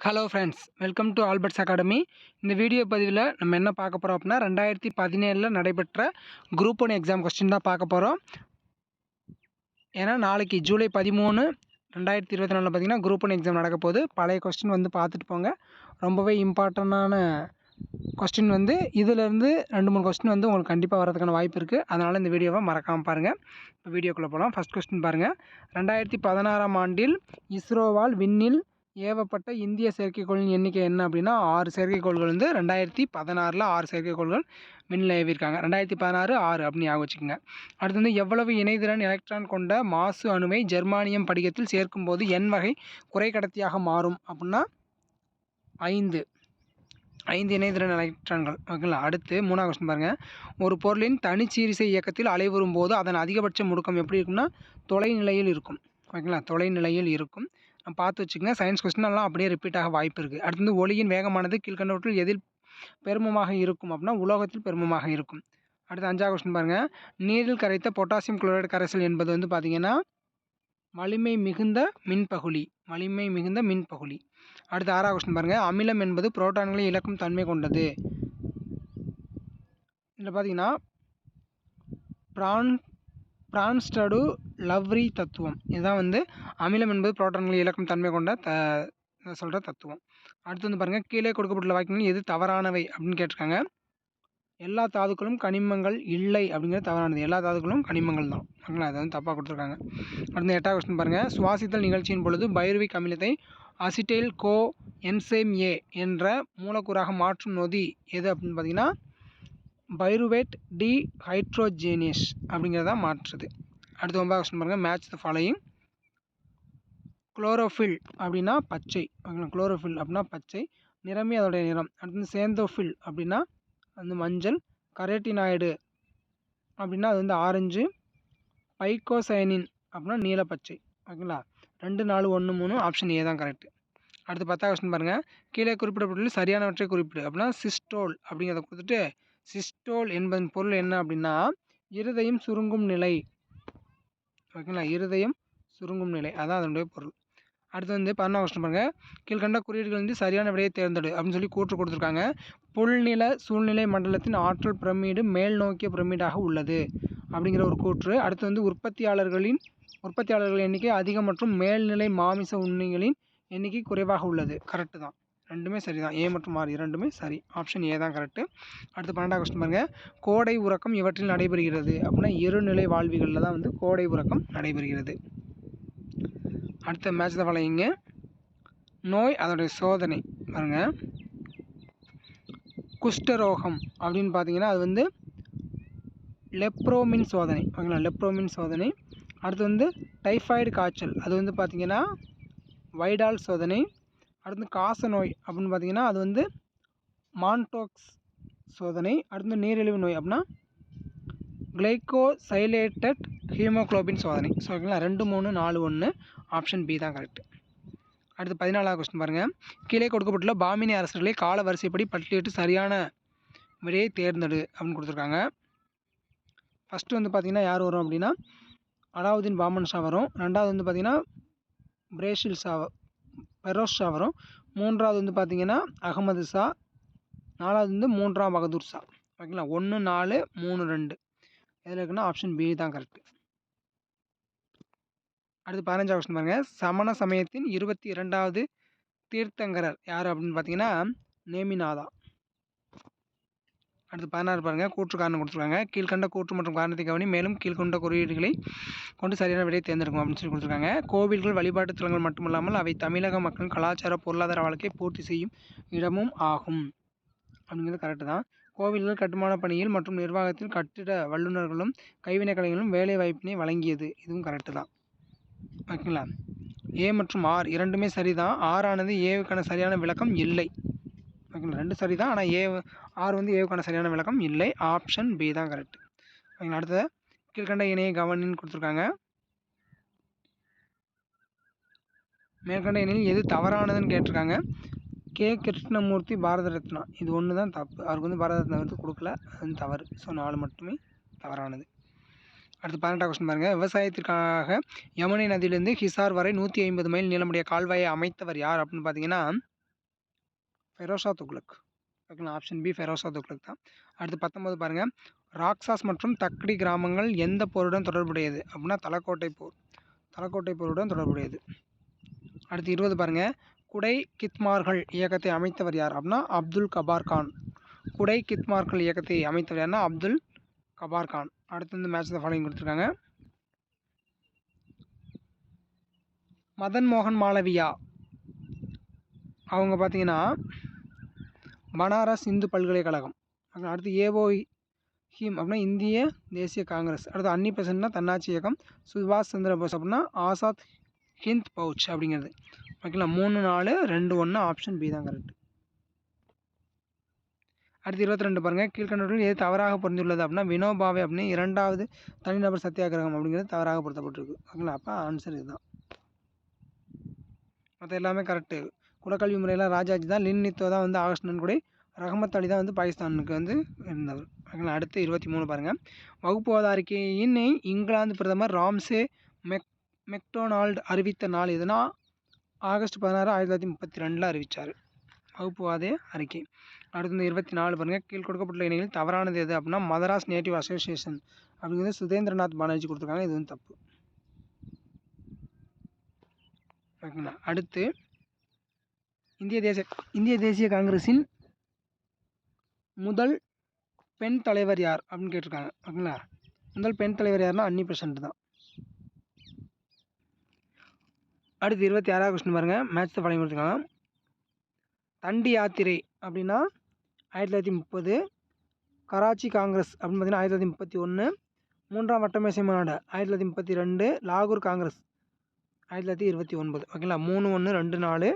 Hello friends welcome to Albert's academy இந்த video பதிவில் நம்ம என்ன பார்க்க போகிறோம் அப்படின்னா ரெண்டாயிரத்தி பதினேழில் நடைபெற்ற குரூப் ஒன் எக்ஸாம் கொஸ்டின் தான் பார்க்க போகிறோம் ஏன்னா நாளைக்கு ஜூலை பதிமூணு ரெண்டாயிரத்தி இருபத்தி நாலில் பார்த்தீங்கன்னா குரூப் ஒன் எக்ஸாம் நடக்க போகுது. பழைய கொஸ்டின் வந்து பார்த்துட்டு போங்க. ரொம்பவே இம்பார்ட்டண்ட்டான கொஸ்டின் வந்து இதிலேருந்து ரெண்டு மூணு கொஸ்டின் வந்து உங்களுக்கு கண்டிப்பாக வரதுக்கான வாய்ப்பு இருக்குது அதனால் இந்த வீடியோவை மறக்காமல் பாருங்கள் இப்போ வீடியோக்குள்ளே போகலாம் ஃபஸ்ட் கொஸ்டின் பாருங்கள் ரெண்டாயிரத்தி பதினாறாம் ஆண்டில் இஸ்ரோவால் விண்ணில் ஏவப்பட்ட இந்திய செயற்கைக்கோளின் எண்ணிக்கை என்ன அப்படின்னா ஆறு செயற்கைக்கோள்கள் வந்து ரெண்டாயிரத்தி பதினாறில் ஆறு செயற்கைக்கோள்கள் விண்ணில் ஏவியிருக்காங்க. ரெண்டாயிரத்தி பதினாறு ஆறு அப்படின்னு ஞாபகம் வச்சுக்கோங்க. அடுத்து வந்து எவ்வளவு இணைதிறன் எலக்ட்ரான் கொண்ட மாசு அணுவை ஜெர்மானியம் படிகத்தில் சேர்க்கும்போது என் வகை குறைக்கடத்தியாக மாறும் அப்படின்னா ஐந்து. ஐந்து இணைதிறன் எலக்ட்ரான்கள் ஓகேங்களா? அடுத்து மூணாவது கொஸ்டின் பாருங்கள் ஒரு பொருளின் தனிச்சீரிசை இயக்கத்தில் அலைவுறும் போது அதன் அதிகபட்ச முடுக்கம் எப்படி இருக்கும்னா தொலைநிலையில் இருக்கும். ஓகேங்களா? தொலைநிலையில் இருக்கும். பார்த்து வச்சுக்கோங்க சயின்ஸ் கொஸ்டின் எல்லாம் அப்படியே ரிப்பீட் ஆக வாய்ப்பு இருக்குது அடுத்து ஒளியின் வேகமானது கீழ்கண்டவற்றில் எதில் பெருமமாக இருக்கும் அப்படின்னா உலோகத்தில் பெருமமாக இருக்கும். அடுத்து அஞ்சாவது கொஸ்டின் பாருங்கள் நீரில் கரைத்த பொட்டாசியம் குளோரைடு கரைசல் என்பது வந்து பார்த்திங்கன்னா வலிமை மிகுந்த மின்பகுலி வலிமை மிகுந்த மின்பகுலி. அடுத்து ஆறாவது கொஸ்டின் பாருங்கள் அமிலம் என்பது புரோட்டான்களை இழக்கும் தன்மை கொண்டது. இதில் பார்த்தீங்கன்னா பிரான் பிரான்ஸ்டடு லவ்ரி தத்துவம். இதுதான் வந்து அமிலம் என்பது புரோட்டான்களை இலக்கம் தன்மை கொண்ட த சொல்கிற தத்துவம். அடுத்து வந்து பாருங்கள் கீழே கொடுக்கப்பட்டுள்ள வாக்கியங்கள் எது தவறானவை அப்படின்னு கேட்டிருக்காங்க. எல்லா தாதுக்களும் கனிமங்கள் இல்லை அப்படிங்கிறது தவறானது. எல்லா தாதுக்களும் கனிமங்கள் தான். ஓகேங்களா அதை வந்து தப்பாக கொடுத்துருக்காங்க. அடுத்து எட்டாவது கொஸ்டின் பாருங்கள் சுவாசித்தல் நிகழ்ச்சியின் பொழுது பைரவிக் அமிலத்தை அசிட்டைல் கோ என்சேம் ஏ என்ற மூலக்கூறாக மாற்றும் நொதி எது அப்படின்னு பார்த்தீங்கன்னா பைருவேட் டி ஹைட்ரோஜேனியஸ் அப்படிங்கிறத மாற்றுது. அடுத்து ஒன்பதாவது கொஸ்டின் பாருங்கள் மேட்ச் த ஃபாலோயிங் குளோரோஃபில் அப்படின்னா பச்சை. ஓகேங்களா? குளோரோஃபில் அப்படின்னா பச்சை. நிறமே அதோடைய நிறம். அடுத்து சேந்தோஃபில் அப்படின்னா வந்து மஞ்சள். கரேட்டினாய்டு அப்படின்னா அது வந்து ஆரஞ்சு. பைக்கோசைனின் அப்படின்னா நீலப்பச்சை. ஓகேங்களா? ரெண்டு நாலு ஒன்று மூணு ஆப்ஷன் ஏ தான் கரெக்டு அடுத்து பத்தாம் கொஸ்டின் பாருங்கள் கீழே குறிப்பிடப்பட்டுள்ள சரியானவற்றை குறிப்பிடு. அப்படின்னா சிஸ்டோல் அப்படிங்கிறத கொடுத்துட்டு சிஸ்டோல் என்பதன் பொருள் என்ன அப்படின்னா இருதயம் சுருங்கும் நிலை. ஓகேங்களா இருதயம் சுருங்கும் நிலை. அதான் அதனுடைய பொருள். அடுத்து வந்து பதினாறு கொஸ்டின் பாருங்கள் கீழ்கண்ட குறியீடுகள் வந்து சரியான விடையை தேர்ந்தெடு அப்படின்னு சொல்லி கூற்று கொடுத்துருக்காங்க. புல்நில சூழ்நிலை மண்டலத்தின் ஆற்றல் பிரமிடு மேல் நோக்கிய பிரமிடாக உள்ளது அப்படிங்கிற ஒரு கூற்று. அடுத்து வந்து உற்பத்தியாளர்களின் உற்பத்தியாளர்கள் எண்ணிக்கை அதிகம் மற்றும் மேல்நிலை மாமிச உண்ணிகளின் எண்ணிக்கை குறைவாக உள்ளது. கரெக்டு தான். ரெண்டுமே சரி தான் ஏ மற்றும் ஆர் இரண்டுமே சரி. ஆப்ஷன் ஏ தான் கரெக்டு அடுத்து பன்னெண்டாம் கொஸ்டின் பாருங்கள் கோடை உறக்கம் இவற்றில் நடைபெறுகிறது அப்படின்னா இருநிலை வாழ்விகளில் தான் வந்து கோடை உறக்கம் நடைபெறுகிறது. அடுத்த மேட்ச் தான் வளையுங்க நோய் அதோடைய சோதனை பாருங்கள் குஷ்டரோகம் அப்படின்னு பார்த்தீங்கன்னா அது வந்து லெப்ரோமின் சோதனை. ஓகேங்களா லெப்ரோமின் சோதனை. அடுத்து வந்து டைஃபாய்டு காய்ச்சல். அது வந்து பார்த்திங்கன்னா வைடால் சோதனை. அடுத்து காச நோய் அப்படின்னு பார்த்தீங்கன்னா அது வந்து மான்டோக்ஸ் சோதனை அடுத்து நீரிழிவு நோய் அப்படின்னா கிளைகோசைலேட்டட் ஹீமோக்ளோபின் சோதனை. ஸோ ஓகேங்களா? ரெண்டு மூணு நாலு ஒன்று ஆப்ஷன் பி தான் கரெக்ட் அடுத்து பதினாலாவது கொஸ்டின் பாருங்கள் கீழே கொடுக்கப்பட்டுள்ள பாமினி அரசர்களை கால வரிசைப்படி பட்டியலிட்டு சரியான விடையை தேர்ந்தெடு அப்படின்னு கொடுத்துருக்காங்க. ஃபஸ்ட்டு வந்து பார்த்திங்கன்னா யார் வரும் அப்படின்னா அலாவுதீன் பாமன் ஷா வரும். ரெண்டாவது வந்து பார்த்திங்கன்னா பிரேஷில் ஷா பெரோஸ் ஷா வரும் மூன்றாவது வந்து பார்த்திங்கன்னா அகமது ஷா. நாலாவது வந்து மூன்றாம் பகதூர் ஷா. ஓகேங்களா ஒன்று நாலு மூணு ரெண்டு. எதில் இருக்குன்னா ஆப்ஷன் பி தான் கரெக்டு அடுத்து பதினஞ்சாவது கொஸ்டின் பாருங்கள் சமண சமயத்தின் இருபத்தி இரண்டாவது தீர்த்தங்கரர் யார் அப்படின்னு பார்த்தீங்கன்னா நேமிநாதா. அடுத்து பதினாறு பாருங்கள் கூற்று காரணம் கொடுத்துருக்காங்க. கீழ்கண்ட கூற்று மற்றும் காரணத்தை கவனி மேலும் கீழ்கொண்ட குறியீடுகளை கொண்டு சரியான விடையை தேர்ந்தெடுக்கும் அப்படின்னு சொல்லி கொடுத்துருக்காங்க. கோவில்கள் வழிபாட்டு தலங்கள் மட்டுமல்லாமல் அவை தமிழக மக்களின் கலாச்சார பொருளாதார வாழ்க்கையை பூர்த்தி செய்யும் இடமும் ஆகும். அப்படிங்கிறது கரெக்டு தான். கோவில்கள் கட்டுமான பணியில் மற்றும் நிர்வாகத்தில் கட்டிட வல்லுநர்களும் கைவினை கலைகளும் வேலை வாய்ப்பினை வழங்கியது. இதுவும் கரெக்டு தான். ஓகேங்களா? ஏ மற்றும் ஆர் இரண்டுமே சரி தான் ஆறானது ஏவுக்கான சரியான விளக்கம் இல்லை. ஓகேங்களா? ரெண்டு சரி தான் ஆனால் ஏ ஆர் வந்து ஏவுக்கான சரியான விளக்கம் இல்லை. ஆப்ஷன் பி தான் கரெக்ட் ஓகேங்களா அடுத்தது. கீழ்கண்ட இணைய கவனின்னு கொடுத்துருக்காங்க. மேற்கண்ட இணையில் எது தவறானதுன்னு கேட்டிருக்காங்க. கே. கிருஷ்ணமூர்த்தி பாரத ரத்னா. இது ஒன்று தான் தப்பு. அவருக்கு வந்து பாரத ரத்னா வந்து கொடுக்கல. அது வந்து தவறு. ஸோ நாலு மட்டுமே தவறானது. அடுத்து பதினெட்டாம் கொஸ்டின் பாருங்கள் விவசாயத்திற்காக யமுனை நதியிலிருந்து ஹிசார் வரை நூற்றி ஐம்பது மைல் நீளமுடைய கால்வாயை அமைத்தவர் யார் அப்படின்னு பார்த்தீங்கன்னா ஃபெரோஷா துக்ளக். ஓகேங்களா? ஆப்ஷன் பி ஃபெரோசாது துக்ளக் தான். அடுத்து பத்தொம்போது பாருங்கள் ராக்சாஸ் மற்றும் தக்டி கிராமங்கள் எந்த போருடன் தொடர்புடையது? அப்படின்னா தலக்கோட்டை போர். தலக்கோட்டை போருடன் தொடர்புடையது. அடுத்து இருபது பாருங்கள் குடை கித்மார்கள் இயக்கத்தை அமைத்தவர் யார்? அப்படின்னா அப்துல் கபார் கான். குடை கித்மார்கள் இயக்கத்தை அமைத்தவர் யாருன்னா அப்துல் கபார் கான். அடுத்து வந்து மேட்ச் த ஃபாலோயிங் கொடுத்துருக்காங்க. மதன் மோகன் மாளவியா. அவங்க பார்த்தீங்கன்னா பனாரஸ் இந்து பல்கலைக்கழகம். அப்புறம் அடுத்து ஏஓ ஹீம் அப்படின்னா இந்திய தேசிய காங்கிரஸ். அடுத்து அன்னி பெசன்ட்னா தன்னாட்சி இயக்கம். சுபாஷ் சந்திர போஸ் அப்படின்னா ஆசாத் ஹிந்த் பவுச் அப்படிங்கிறது. ஓகேங்களா? மூணு நாலு ரெண்டு ஒன்று ஆப்ஷன் பி தான் கரெக்ட். அடுத்து இருபத்தி ரெண்டு பாருங்கள் கீழ்கண்டவற்றில் எது தவறாக பொருந்துள்ளது அப்படின்னா வினோபாவே அப்படின்னு இரண்டாவது தனிநபர் சத்தியாகிரகம் அப்படிங்கிறது தவறாக பொருத்தப்பட்டிருக்கு. ஓகேங்களா? அப்போ ஆன்சர் இதுதான். மற்ற எல்லாமே கரெக்டு குலக்கல்வி முறையில் ராஜாஜி தான் லின்னித்தோ தான் வந்து ஆகஸ்ட் நன்கொடை ரஹமத் அலி தான் வந்து பாகிஸ்தானுக்கு வந்து இருந்தவர். அடுத்து இருபத்தி மூணு பாருங்கள் வகுப்புவாத அறிக்கையின் இங்கிலாந்து பிரதமர் ராம்சே மெக் மெக்டொனால்டு அறிவித்த நாள் எதுனா? ஆகஸ்ட் பதினாறு ஆயிரத்தி தொள்ளாயிரத்தி முப்பத்தி ரெண்டில் அறிவித்தார் வகுப்புவாத அறிக்கை. அடுத்து வந்து இருபத்தி நாலு பாருங்கள் கீழ் கொடுக்கப்பட்டுள்ள இணைகளில் தவறானது எது அப்படின்னா மதராஸ் நேட்டிவ் அசோசியேஷன் அப்படிங்கிறது சுதேந்திரநாத் பானர்ஜி கொடுத்துருக்காங்க. இது வந்து தப்பு. ஓகேங்களா? அடுத்து இந்திய தேசிய இந்திய தேசிய காங்கிரஸின் முதல் பெண் தலைவர் யார் அப்படின்னு கேட்டிருக்காங்க. ஓகேங்களா முதல் பெண் தலைவர் யாருன்னா அன்னி பெசன்ட் தான். அடுத்து இருபத்தி ஆறாவது கொஸ்டின் பாருங்கள் மேட்ச் தான் பழங்கி கொடுத்துருக்காங்க தண்டி யாத்திரை அப்படின்னா ஆயிரத்தி தொள்ளாயிரத்தி முப்பது. கராச்சி காங்கிரஸ் அப்படின்னு பார்த்தீங்கன்னா ஆயிரத்தி தொள்ளாயிரத்தி முப்பத்தி ஒன்று மூன்றாம் வட்டமேசை மாநாடு ஆயிரத்தி தொள்ளாயிரத்தி முப்பத்தி ரெண்டு. லாகூர் காங்கிரஸ் ஆயிரத்தி தொள்ளாயிரத்தி இருபத்தி ஒன்பது. ஓகேங்களா மூணு ஒன்று ரெண்டு நாலு.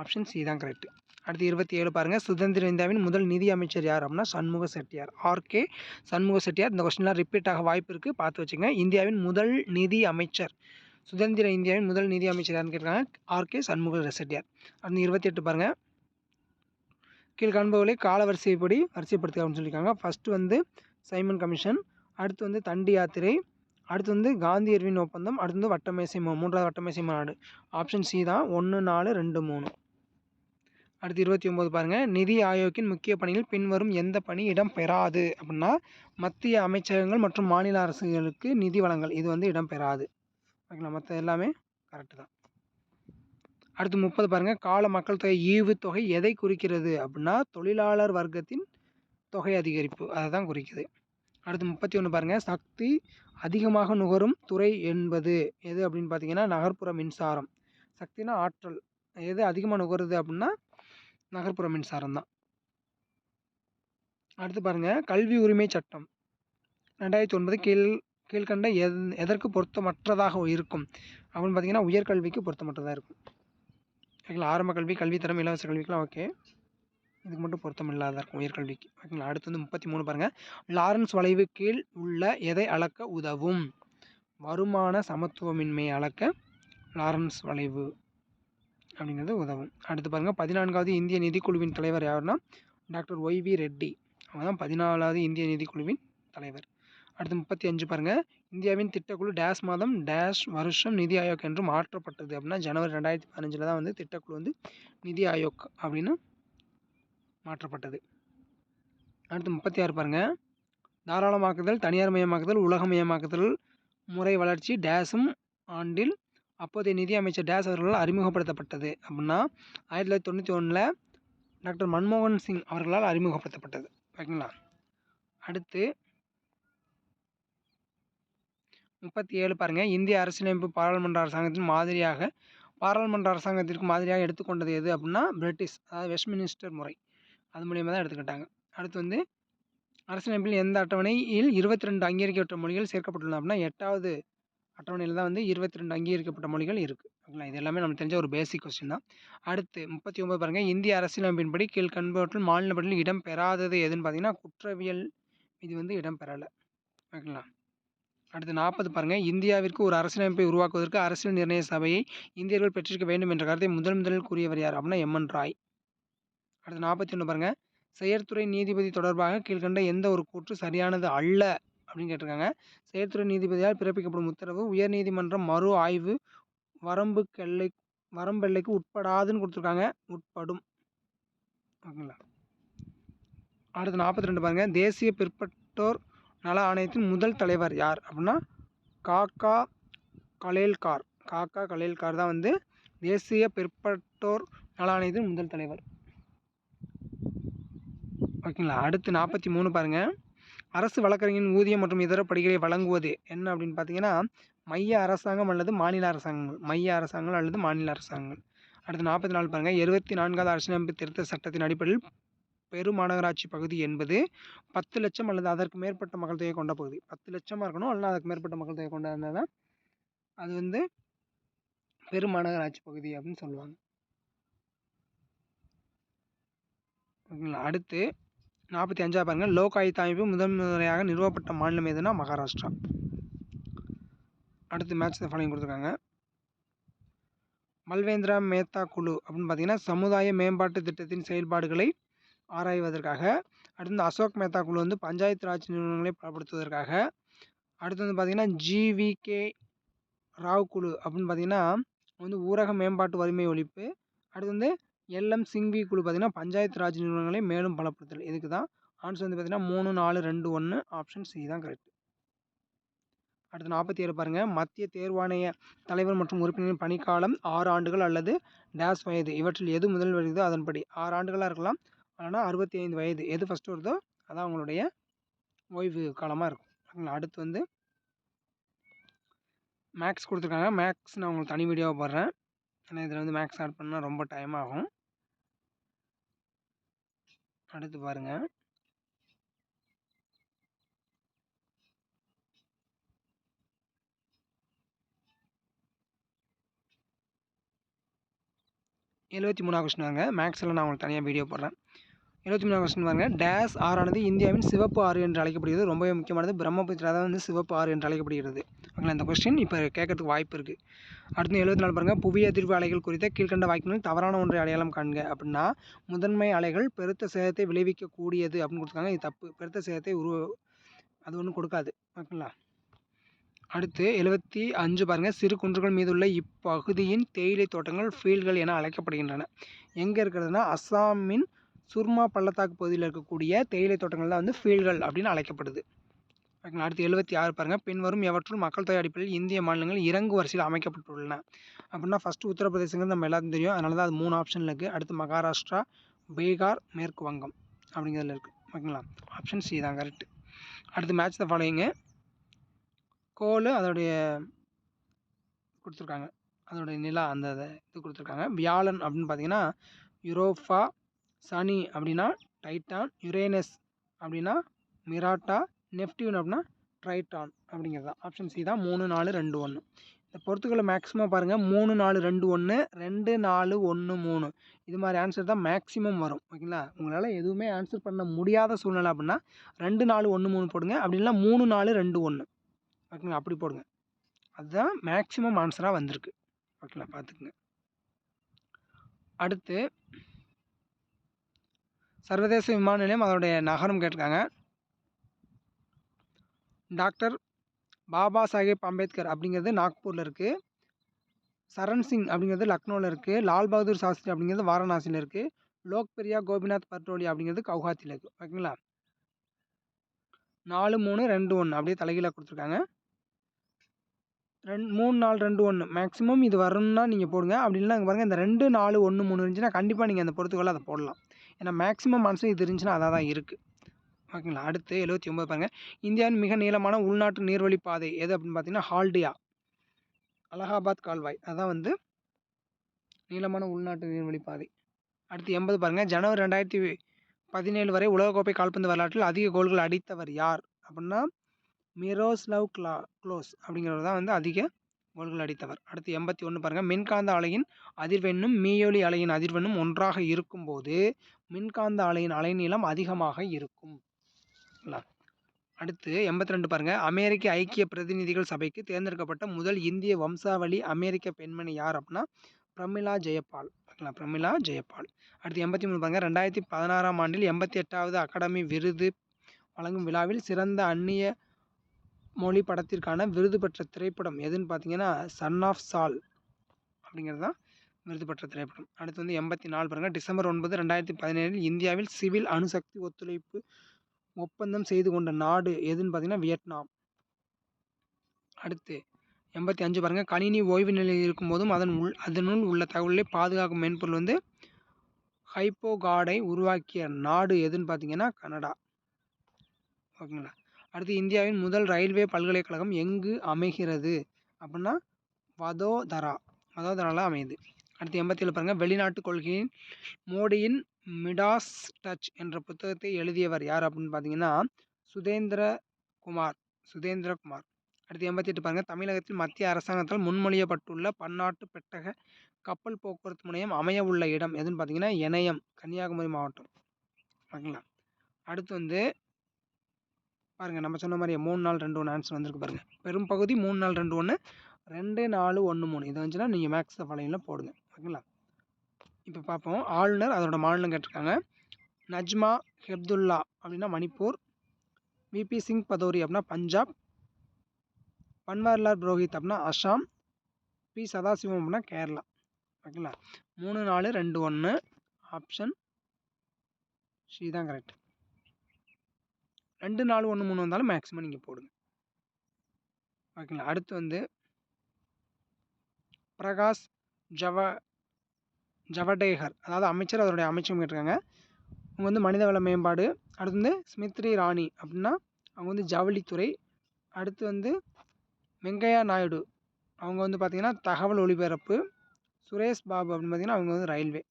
ஆப்ஷன் சி தான் கரெக்ட் அடுத்து இருபத்தி ஏழு பாருங்கள் சுதந்திர இந்தியாவின் முதல் நிதி அமைச்சர் யார் அப்படின்னா சண்முக செட்டியார். ஆர்கே சண்முக செட்டியார். இந்த கொஸ்டின்லாம் ரிப்பீட் ஆக வாய்ப்பு இருக்குது பார்த்து வச்சுங்க இந்தியாவின் முதல் நிதி அமைச்சர். சுதந்திர இந்தியாவின் முதல் நிதி அமைச்சர் யாருன்னு கேட்டிருக்காங்க? ஆர்கே சண்முக செட்டியார். அடுத்து இருபத்தி எட்டு பாருங்கள் கீழ்காண்பவர்களை கால வரிசைப்படி வரிசைப்படுத்துக அப்படின்னு சொல்லியிருக்காங்க. ஃபஸ்ட்டு வந்து சைமன் கமிஷன். அடுத்து வந்து தண்டி யாத்திரை. அடுத்து வந்து காந்தி எர்வின் ஒப்பந்தம். அடுத்து வந்து வட்டமேசை மூன்றாவது வட்டமேசை மாநாடு. ஆப்ஷன் சி தான். ஒன்று நாலு ரெண்டு மூணு. அடுத்து இருபத்தி ஒம்பது பாருங்கள் நிதி ஆயோக்கின் முக்கிய பணியில் பின்வரும் எந்த பணி இடம் பெறாது அப்படின்னா மத்திய அமைச்சகங்கள் மற்றும் மாநில அரசுகளுக்கு நிதி வழங்கல் இது வந்து இடம் பெறாது ஓகேங்களா? மற்ற எல்லாமே கரெக்டு தான். அடுத்து முப்பது பாருங்கள் கால மக்கள் தொகை ஈவுத்தொகை எதை குறிக்கிறது அப்படின்னா தொழிலாளர் வர்க்கத்தின் தொகை அதிகரிப்பு. அதை தான் குறிக்குது. அடுத்து முப்பத்தி ஒன்று பாருங்கள் சக்தி அதிகமாக நுகரும் துறை என்பது எது அப்படின்னு பார்த்தீங்கன்னா நகர்ப்புற மின்சாரம். சக்தினா ஆற்றல். எது அதிகமாக நுகருது அப்படின்னா நகர்ப்புற மின்சாரம் தான். அடுத்து பாருங்கள் கல்வி உரிமை சட்டம். ரெண்டாயிரத்தி ஒன்பது கீழ் கீழ்கண்ட எத் எதற்கு பொருத்தமற்றதாக இருக்கும்? அப்படின்னு பார்த்தீங்கன்னா உயர்கல்விக்கு பொருத்தமற்றதாக இருக்கும். ஓகேங்களா? ஆரம்ப கல்வி கல்வித்தரம் இலவச கல்விக்கெலாம் ஓகே. இதுக்கு மட்டும் பொருத்தம் இல்லாத இருக்கும் உயர்கல்விக்கு. ஓகேங்களா? அடுத்து வந்து முப்பத்தி மூணு பாருங்கள் லாரன்ஸ் வளைவு கீழ் உள்ள எதை அளக்க உதவும்? வருமான சமத்துவமின்மையை அளக்க லாரன்ஸ் வளைவு. அப்படிங்கிறது உதவும். அடுத்து பாருங்கள் பதினான்காவது இந்திய நிதிக்குழுவின் தலைவர் யாருன்னா டாக்டர் ஒய்வி ரெட்டி. அவங்க தான் பதினாலாவது இந்திய நிதிக்குழுவின் தலைவர். அடுத்து முப்பத்தி அஞ்சு பாருங்கள் இந்தியாவின் திட்டக்குழு டேஷ் மாதம் டேஷ் வருஷம் நிதி ஆயோக் என்று மாற்றப்பட்டது அப்படின்னா ஜனவரி ரெண்டாயிரத்தி பதினஞ்சில் தான் வந்து திட்டக்குழு வந்து நிதி ஆயோக் அப்படின்னு மாற்றப்பட்டது. அடுத்து முப்பத்தி ஆறு பாருங்கள் தாராளமாக்குதல் தனியார் மயமாக்குதல் உலகமயமாக்குதல் முறை வளர்ச்சி டேஸும் ஆண்டில் அப்போதைய நிதி அமைச்சர் டேஸ் அவர்களால் அறிமுகப்படுத்தப்பட்டது அப்படின்னா ஆயிரத்தி தொள்ளாயிரத்தி தொண்ணூற்றி ஒன்றில் டாக்டர் மன்மோகன் சிங் அவர்களால் அறிமுகப்படுத்தப்பட்டது. ஓகேங்களா? அடுத்து முப்பத்தி ஏழு பாருங்கள் இந்திய அரசியலமைப்பு பாராளுமன்ற அரசாங்கத்தின் மாதிரியாக பாராளுமன்ற அரசாங்கத்திற்கு மாதிரியாக எடுத்துக்கொண்டது எது அப்படின்னா பிரிட்டிஷ் அதாவது வெஸ்ட்மினிஸ்டர் முறை. அது மூலியமாக தான் எடுத்துக்கிட்டாங்க. அடுத்து வந்து அரசியலமைப்பில் எந்த அட்டவணையில் இருபத்தி ரெண்டு அங்கீகரிக்கப்பட்ட மொழிகள் சேர்க்கப்பட்டுள்ளன அப்படின்னா எட்டாவது அட்டவணையில் தான் வந்து இருபத்தி ரெண்டு அங்கீகரிக்கப்பட்ட மொழிகள் இருக்குது ஓகேங்களா? இது எல்லாமே நமக்கு தெரிஞ்ச ஒரு பேசிக் கொஸ்டின் தான். அடுத்து முப்பத்தி ஒம்பது பாருங்கள் இந்திய அரசியலமைப்பின்படி கீழ்கண்பவற்றில் மாநில பட்டியலில் இடம் பெறாதது எதுன்னு பார்த்தீங்கன்னா குற்றவியல் இது வந்து இடம் பெறலை. ஓகேங்களா? அடுத்து நாற்பது பாருங்கள் இந்தியாவிற்கு ஒரு அரசியலமைப்பை உருவாக்குவதற்கு அரசியல் நிர்ணய சபையை இந்தியர்கள் பெற்றிருக்க வேண்டும் என்ற கருத்தை முதல் முதலில் கூறியவர் யார் அப்படின்னா எம்என் ராய். அடுத்து நாற்பத்தி ஒன்று பாருங்கள் செயற்துறை நீதிபதி தொடர்பாக கீழ்கண்ட எந்த ஒரு கூற்று சரியானது அல்ல? அப்படின்னு கேட்டிருக்காங்க. செயற்துறை நீதிபதியால் பிறப்பிக்கப்படும் உத்தரவு உயர்நீதிமன்றம் மறு ஆய்வு வரம்பு எல்லை வரம்பெல்லைக்கு உட்படாதுன்னு கொடுத்துருக்காங்க. உட்படும். ஓகேங்களா? அடுத்து நாற்பத்தி ரெண்டு பாருங்கள் தேசிய பிற்பட்டோர் நல ஆணையத்தின் முதல் தலைவர் யார் அப்படின்னா காக்கா கலேல்கார். காக்கா கலேல்கார் தான் வந்து தேசிய பிற்பட்டோர் நல ஆணையத்தின் முதல் தலைவர். ஓகேங்களா? அடுத்து நாற்பத்தி மூணு பாருங்கள் அரசு வழக்கறிஞரின் ஊதியம் மற்றும் இதர படிகளை வழங்குவது என்ன அப்படின்னு பார்த்தீங்கன்னா மைய அரசாங்கம் அல்லது மாநில அரசாங்கங்கள் மைய அரசாங்கங்கள் அல்லது மாநில அரசாங்கங்கள். அடுத்து நாற்பத்தி நாலு பாருங்கள் இருபத்தி நான்காவது அரசியலமைப்பு திருத்த சட்டத்தின் அடிப்படையில் பெருமாநகராட்சி பகுதி என்பது பத்து லட்சம் அல்லது அதற்கு மேற்பட்ட மக்கள் தொகை கொண்ட பகுதி. பத்து லட்சமாக இருக்கணும் அல்லது அதுக்கு மேற்பட்ட மக்கள் தொகை கொண்டா இருந்தால் தான் அது வந்து பெருமாநகராட்சி பகுதி அப்படின்னு சொல்லுவாங்க. ஓகேங்களா? அடுத்து நாற்பத்தி அஞ்சா பாருங்கள் லோக் ஆயுத்த அமைப்பு முதன் முறையாக நிறுவப்பட்ட மாநிலம் எதுனா மகாராஷ்டிரா. அடுத்து மேட்ச் ஃபாலோயிங் கொடுத்துருக்காங்க. மல்வேந்திரா மேத்தா குழு அப்படின்னு பார்த்தீங்கன்னா சமுதாய மேம்பாட்டு திட்டத்தின் செயல்பாடுகளை ஆராய்வதற்காக அடுத்து அசோக் மேத்தா குழு வந்து பஞ்சாயத்து ராஜ் நிறுவனங்களை பலப்படுத்துவதற்காக அடுத்து வந்து பார்த்திங்கன்னா ஜிவிகே ராவ் குழு அப்படின்னு பார்த்தீங்கன்னா வந்து ஊரக மேம்பாட்டு வறுமை ஒழிப்பு அடுத்து வந்து எல்எம் சிங்வி குழு பார்த்திங்கன்னா பஞ்சாயத்து ராஜ் நிறுவனங்களை மேலும் பலப்படுத்தல் இதுக்கு தான் ஆன்சர் வந்து பார்த்திங்கன்னா மூணு நாலு ரெண்டு ஒன்று ஆப்ஷன் சி தான் கரெக்ட் அடுத்து நாற்பத்தி ஏழு பாருங்கள் மத்திய தேர்வாணைய தலைவர் மற்றும் உறுப்பினரின் பணிக்காலம் ஆறு ஆண்டுகள் அல்லது டேஸ் வயது. இவற்றில் எது முதல் வருதோ அதன்படி ஆறு ஆண்டுகளாக இருக்கலாம். ஆனால் அறுபத்தி ஐந்து வயது. எது ஃபஸ்ட்டு வருதோ அதான் அவங்களுடைய ஓய்வு காலமாக இருக்கும். அடுத்து வந்து மேக்ஸ் கொடுத்துருக்காங்க. மேக்ஸ் நான் உங்களுக்கு தனி வீடியோவை போடுறேன். ஏன்னா இதில் வந்து மேக்ஸ் ஆட் பண்ணால் ரொம்ப டைம் ஆகும். அடுத்து பாருங்கள் எழுபத்தி மூணாவது கொஸ்டின் வாங்க. மேக்ஸில் நான் உங்களுக்கு தனியாக வீடியோ போடுறேன். எழுபத்தி மூணாம் கொஸ்டின் பாருங்க. டேஸ் ஆறானது இந்தியாவின் சிவப்பு ஆறு என்று அழைக்கப்படுகிறது. ரொம்பவே முக்கியமானது. பிரம்மபுத்திரா தான் வந்து சிவப்பு ஆறு என்று அழைக்கப்படுகிறது. ஓகேங்களா இந்த கொஸ்டின் இப்போ கேட்கறதுக்கு வாய்ப்பு இருக்குது அடுத்து எழுபத்தி நாலு பாருங்கள் புவி அதிர்வு அலைகள் குறித்த கீழ்கண்ட வாய்ப்புகள் தவறான ஒன்றை அடையாளம் காண்க அப்படின்னா முதன்மை அலைகள் பெருத்த சேதத்தை விளைவிக்கக்கூடியது அப்படின்னு கொடுத்துருக்காங்க. இது தப்பு. பெருத்த சேதத்தை உருவ அது ஒன்றும் கொடுக்காது. ஓகேங்களா அடுத்து எழுபத்தி அஞ்சு பாருங்கள் சிறு குன்றுகள் மீதுள்ள இப்பகுதியின் தேயிலை தோட்டங்கள் ஃபீல்டுகள் என அழைக்கப்படுகின்றன. எங்கே இருக்கிறதுனா அஸ்ஸாமின் சுர்மா பள்ளத்தாக்கு பகுதியில் இருக்கக்கூடிய தேயிலை தோட்டங்கள் தான் வந்து ஃபீல்டுகள் அப்படின்னு அழைக்கப்படுது. ஓகேங்களா அடுத்து எழுபத்தி ஆறு பாருங்கள் பின்வரும் எவற்றுள் மக்கள் தொகை அடிப்படையில் இந்திய மாநிலங்கள் இறங்கு வரிசையில் அமைக்கப்பட்டுள்ளன. அப்படின்னா ஃபஸ்ட்டு உத்தரப்பிரதேசங்கிறது நம்ம எல்லாத்துக்கும் தெரியும். அதனால தான் அது மூணு ஆப்ஷனில் இருக்குது அடுத்து மகாராஷ்டிரா பீகார் மேற்கு வங்கம் அப்படிங்கிறதுல இருக்குது ஓகேங்களா ஆப்ஷன் சி தான் கரெக்ட் அடுத்து மேட்ச் த ஃபாலோயிங்கு கோல் அதோடைய கொடுத்துருக்காங்க. அதோடைய நிலா அந்த இது கொடுத்துருக்காங்க. வியாழன் அப்படின்னு பார்த்தீங்கன்னா யூரோஃபா சனி அப்படின்னா டைட்டான் யுரேனஸ் அப்படின்னா மிராட்டா நெப்டியூன் அப்படின்னா ட்ரைட்டான் அப்படிங்கிறது தான். ஆப்ஷன் சி தான் மூணு நாலு ரெண்டு ஒன்று இந்த பொறுத்துக்களை மேக்ஸிமம் பாருங்கள் மூணு நாலு ரெண்டு ஒன்று ரெண்டு நாலு ஒன்று மூணு. இது மாதிரி ஆன்சர் தான் மேக்ஸிமம் வரும். ஓகேங்களா? உங்களால் எதுவுமே ஆன்சர் பண்ண முடியாத சூழ்நிலை அப்படின்னா ரெண்டு நாலு ஒன்று மூணு போடுங்க. அப்படி மூணு நாலு ரெண்டு ஒன்று ஓகேங்களா? அப்படி போடுங்க. அதுதான் மேக்ஸிமம் ஆன்சராக வந்திருக்கு. ஓகேங்களா? பார்த்துக்குங்க. அடுத்து சர்வதேச விமான நிலையம் அதனுடைய நகரம் கேட்டிருக்காங்க. டாக்டர் பாபா சாஹேப் அம்பேத்கர் அப்படிங்கிறது நாக்பூரில் இருக்குது சரண் சிங் அப்படிங்கிறது லக்னோவில் இருக்குது லால் பகதூர் சாஸ்திரி அப்படிங்கிறது வாரணாசியில் இருக்குது லோக்பிரியா கோபிநாத் பர்டோலி அப்படிங்கிறது கவுஹாத்தியில் இருக்குது ஓகேங்களா? நாலு மூணு ரெண்டு ஒன்று அப்படியே தலைகீழாக கொடுத்துருக்காங்க. ரெண்டு மூணு நாலு ரெண்டு ஒன்று மேக்ஸிமம் இது வரணும்னா நீங்கள் போடுங்க. அப்படி இல்லைனா இங்கே பாருங்கள் இந்த ரெண்டு நாலு ஒன்று மூணு இருந்துச்சுன்னா கண்டிப்பாக நீங்கள் அந்த பொறுத்துக்கோல அதை போடலாம். ஏன்னா மேக்ஸிமம் ஆன்சர் இது இருந்துச்சுன்னா அதாக தான் இருக்குது ஓகேங்களா? அடுத்து எழுபத்தி ஒம்பது பாருங்கள் இந்தியாவின் மிக நீளமான உள்நாட்டு நீர்வழி பாதை எது அப்படின்னு பார்த்தீங்கன்னா ஹால்டியா. அலகாபாத் கால்வாய். அதான் வந்து நீளமான உள்நாட்டு நீர்வழி பாதை. அடுத்து எண்பது பாருங்கள் ஜனவரி ரெண்டாயிரத்தி பதினேழு வரை உலகக்கோப்பை கால்பந்து வரலாற்றில் அதிக கோல்கள் அடித்தவர் யார்? அப்படின்னா மிரோஸ்லவ் கிளா க்ளோஸ் அப்படிங்கிறவர் தான் வந்து அதிக கோல்கள் அடித்தவர். அடுத்து எண்பத்தி ஒன்று பாருங்கள் மின்காந்த அலையின் அதிர்வெண்ணும் மீயொலி அலையின் அதிர்வெண்ணும் ஒன்றாக இருக்கும்போது மின்காந்த அலையின் அலைநீளம் அதிகமாக இருக்கும். அடுத்து எண்பத்தி ரெண்டு பாருங்கள் அமெரிக்க ஐக்கிய பிரதிநிதிகள் சபைக்கு தேர்ந்தெடுக்கப்பட்ட முதல் இந்திய வம்சாவளி அமெரிக்க பெண்மணி யார் அப்படின்னா பிரமிளா ஜெயபால் ஓகேங்களா பிரமிளா ஜெயபால் அடுத்து எண்பத்தி மூணு பாருங்கள் ரெண்டாயிரத்தி பதினாறாம் ஆண்டில் எண்பத்தி எட்டாவது அகாடமி விருது வழங்கும் விழாவில் சிறந்த அந்நிய மொழி படத்திற்கான விருது பெற்ற திரைப்படம் எதுன்னு பார்த்தீங்கன்னா சன் ஆஃப் சால் அப்படிங்கிறது தான் விருது பெற்ற திரைப்படம். அடுத்து வந்து எண்பத்தி நாலு பாருங்கள் டிசம்பர் ஒன்பது ரெண்டாயிரத்தி பதினேழில் இந்தியாவில் சிவில் அணுசக்தி ஒத்துழைப்பு ஒப்பந்தம் செய்து கொண்ட நாடு எதுன்னு பார்த்தீங்கன்னா வியட்நாம். அடுத்து எண்பத்தி அஞ்சு பாருங்கள் கணினி ஓய்வு நிலையில் இருக்கும்போதும் அதன் உள் அதனுள் உள்ள தகவலை பாதுகாக்கும் மென்பொருள் வந்து ஹைப்போகார்டை உருவாக்கிய நாடு எதுன்னு பார்த்தீங்கன்னா கனடா. ஓகேங்களா? அடுத்து இந்தியாவின் முதல் ரயில்வே பல்கலைக்கழகம் எங்கு அமைகிறது? அப்படின்னா வதோதரா வதோதராவில் அமையுது. அடுத்து எண்பத்தி ஏழு பாருங்கள் வெளிநாட்டு கொள்கையின் மோடியின் மிடாஸ் டச் என்ற புத்தகத்தை எழுதியவர் யார் அப்படின்னு பார்த்தீங்கன்னா சுதேந்திர குமார் சுதேந்திரகுமார் அடுத்து எண்பத்தி எட்டு பாருங்கள் தமிழகத்தில் மத்திய அரசாங்கத்தால் முன்மொழியப்பட்டுள்ள பன்னாட்டு பெட்டக கப்பல் போக்குவரத்து முனையம் அமைய உள்ள இடம் எதுன்னு பார்த்தீங்கன்னா இணையம் கன்னியாகுமரி மாவட்டம். ஓகேங்களா? அடுத்து வந்து பாருங்கள் நம்ம சொன்ன மாதிரி மூணு நாள் ரெண்டு ஒன்று ஆன்சர் வந்திருக்கு பாருங்கள் பெரும் பகுதி மூணு நாள் ரெண்டு ஒன்று ரெண்டு நாலு ஒன்று மூணு. இது வந்துச்சுன்னா நீங்கள் மேக்ஸ் ஃபாலோயிங்கில் போடுங்க. ஓகேங்களா? இப்போ பார்ப்போம். ஆளுநர் அதோட மாநிலம் கேட்டிருக்காங்க. நஜ்மா ஹெப்துல்லா அப்படின்னா மணிப்பூர். விபி சிங் பதோரி அப்படின்னா பஞ்சாப். பன்வாரிலால் புரோஹித் அப்படின்னா அஸ்ஸாம் பி சதாசிவம் அப்படின்னா கேரளா. ஓகேங்களா? மூணு நாலு ரெண்டு ஒன்று ஆப்ஷன் சி தான் கரெக்ட் ரெண்டு நாலு ஒன்று மூணு வந்தாலும் மேக்ஸிமம் நீங்கள் போடுங்க. ஓகேங்களா? அடுத்து வந்து பிரகாஷ் ஜவ ஜவடேகர் அதாவது அமைச்சர் அவருடைய அமைச்சரும் கேட்டிருக்காங்க. அவங்க வந்து மனிதவள மேம்பாடு. அடுத்து வந்து ஸ்மித்ரி ராணி அப்படின்னா அவங்க வந்து ஜவுளித்துறை. அடுத்து வந்து வெங்கையா நாயுடு. அவங்க வந்து பார்த்திங்கன்னா தகவல் ஒளிபரப்பு சுரேஷ் பாபு அப்படின்னு பார்த்திங்கன்னா அவங்க வந்து ரயில்வே.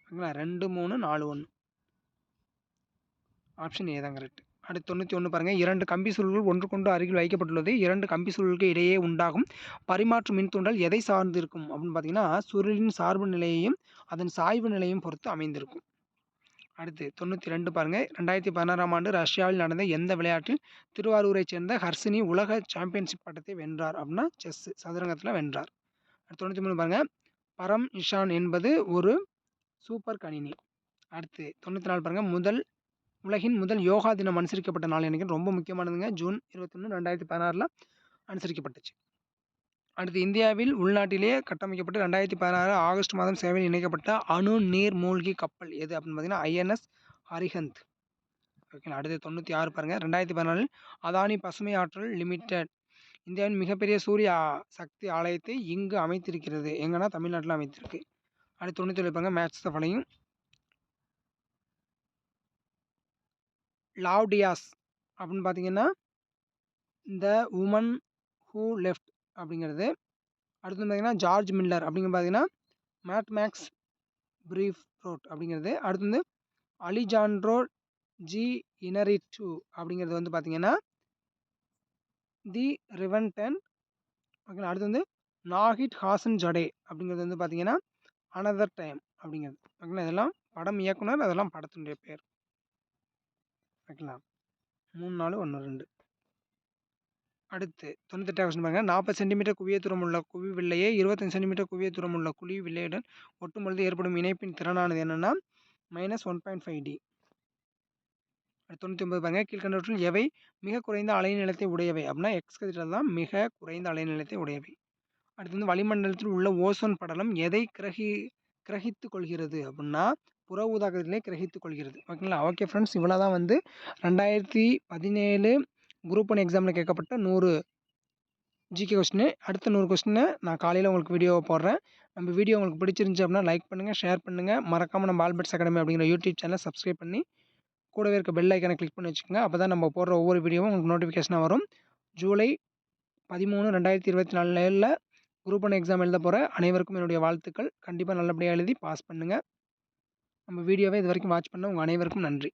ஓகேங்களா? ரெண்டு மூணு நாலு ஒன்று ஆப்ஷன் ஏ தான் கரெக்ட் அடுத்து தொண்ணூற்றி ஒன்று பாருங்கள் இரண்டு கம்பி சுருள்கள் ஒன்றுக்கொன்று அருகில் வைக்கப்பட்டுள்ளது. இரண்டு கம்பி சுருள்களுக்கு இடையே உண்டாகும் பரிமாற்று மின்தூண்டல் எதை சார்ந்து இருக்கும் அப்படின்னு பார்த்தீங்கன்னா சுருளின் சார்பு நிலையையும் அதன் சாய்வு நிலையும் பொறுத்து அமைந்திருக்கும். அடுத்து தொண்ணூற்றி ரெண்டு பாருங்கள் ரெண்டாயிரத்தி பதினாறாம் ஆண்டு ரஷ்யாவில் நடந்த எந்த விளையாட்டில் திருவாரூரைச் சேர்ந்த ஹர்ஷினி உலக சாம்பியன்ஷிப் பட்டத்தை வென்றார் அப்படின்னா செஸ் சதுரங்கத்தில் வென்றார். அடுத்து தொண்ணூற்றி மூணு பாருங்கள் பரம் இஷான் என்பது ஒரு சூப்பர் கணினி. அடுத்து தொண்ணூற்றி நாலு பாருங்கள் முதல் உலகின் முதல் யோகா தினம் அனுசரிக்கப்பட்ட நாள் எனக்கு ரொம்ப முக்கியமானதுங்க. ஜூன் இருபத்தொன்று ரெண்டாயிரத்தி பதினாறில் அனுசரிக்கப்பட்டுச்சு. அடுத்து இந்தியாவில் உள்நாட்டிலேயே கட்டமைக்கப்பட்டு ரெண்டாயிரத்தி பதினாறு ஆகஸ்ட் மாதம் சேவையில் இணைக்கப்பட்ட அணு நீர் மூழ்கி கப்பல் எது அப்படின்னு பார்த்தீங்கன்னா ஐஎன்எஸ் ஹரிஹந்த். ஓகேங்களா? அடுத்து தொண்ணூற்றி ஆறு பாருங்கள் ரெண்டாயிரத்தி பதினாலில் அதானி பசுமை ஆற்றல் லிமிடெட். இந்தியாவின் மிகப்பெரிய சூரிய சக்தி ஆலயத்தை இங்கு அமைத்திருக்கிறது. எங்கன்னா தமிழ்நாட்டில் அமைத்திருக்கு. அடுத்து தொண்ணூற்றி ஏழு பாருங்கள் மேட்ச் தஃபலையும் லாவ்டியாஸ் அப்படின்னு பார்த்தீங்கன்னா இந்த உமன் ஹூ லெஃப்ட் அப்படிங்கிறது. அடுத்து பார்த்தீங்கன்னா ஜார்ஜ் மில்லர் அப்படிங்க பார்த்தீங்கன்னா மேட் மேக்ஸ் ப்ரீஃப் ரோட் அப்படிங்கிறது. அடுத்து வந்து அலிஜான்ட்ரோ ஜி இனரி டூ அப்படிங்கிறது வந்து பார்த்தீங்கன்னா தி ரிவன்டன் ஓகேங்களா? அடுத்து வந்து நாகிட் ஹாசன் ஜடே அப்படிங்கிறது வந்து பார்த்தீங்கன்னா அனதர் டைம் அப்படிங்கிறது. ஓகேங்களா? இதெல்லாம் படம் இயக்குனர் அதெல்லாம் படத்தினுடைய பேர். ஓகேங்களா மூணு நாலு ஒன்று ரெண்டு. அடுத்து தொண்ணூத்தெட்டாவது கொஸ்டின் பாருங்க. நாற்பது சென்டிமீட்டர் குவிய தூரம் உள்ள குவி வில்லையே இருபத்தஞ்சு சென்டிமீட்டர் குவிய தூரம் உள்ள குழி வில்லையுடன் ஒட்டும்பொழுது ஏற்படும் இணைப்பின் திறனானது என்னென்னா minus one point five D தொண்ணூற்றி ஒன்பது பாருங்க. கீழ்கண்டவற்றில் எவை? மிக குறைந்த அலைநிலத்தை உடையவை. அப்படின்னா எக்ஸ் கதிர்கள் தான் மிக குறைந்த அலைநிலத்தை உடையவை. அடுத்து வந்து வளிமண்டலத்தில் உள்ள ஓசோன் படலம் எதை கிரகி கிரகித்து கொள்கிறது? அப்படின்னா புற ஊதா கிரகித்துக் கிரகித்து கொள்கிறது ஓகேங்களா ஓகே ஃப்ரெண்ட்ஸ் இவ்வளோ தான் வந்து ரெண்டாயிரத்தி பதினேழு குரூப் ஒன் எக்ஸாமில் கேட்கப்பட்ட நூறு ஜிகே கொஸ்டின் அடுத்த நூறு கொஸ்டினை நான் காலையில் உங்களுக்கு வீடியோவை போடுறேன். நம்ம வீடியோ உங்களுக்கு பிடிச்சிருந்துச்சி அப்படின்னா லைக் பண்ணுங்கள் ஷேர் பண்ணுங்கள் மறக்காமல் நம்ம ஆல்பர்ட்ஸ் அகாடமி அப்படிங்கிற யூடியூப் சேனலை சப்ஸ்கிரைப் பண்ணி கூடவே இருக்க பெல் ஐக்கனை கிளிக் பண்ணி வச்சுக்கோங்க. அப்போ தான் நம்ம போடுற ஒவ்வொரு வீடியோவும் உங்களுக்கு நோட்டிஃபிகேஷனாக வரும். ஜூலை பதிமூணு ரெண்டாயிரத்தி இருபத்தி நாலில் குரூப் ஒன் எக்ஸாம் எழுத போகிற அனைவருக்கும் என்னுடைய வாழ்த்துக்கள். கண்டிப்பாக நல்லபடியாக எழுதி பாஸ் பண்ணுங்கள் நம்ம வீடியோவை இது வரைக்கும் வாட்ச் பண்ண உங்கள் அனைவருக்கும் நன்றி.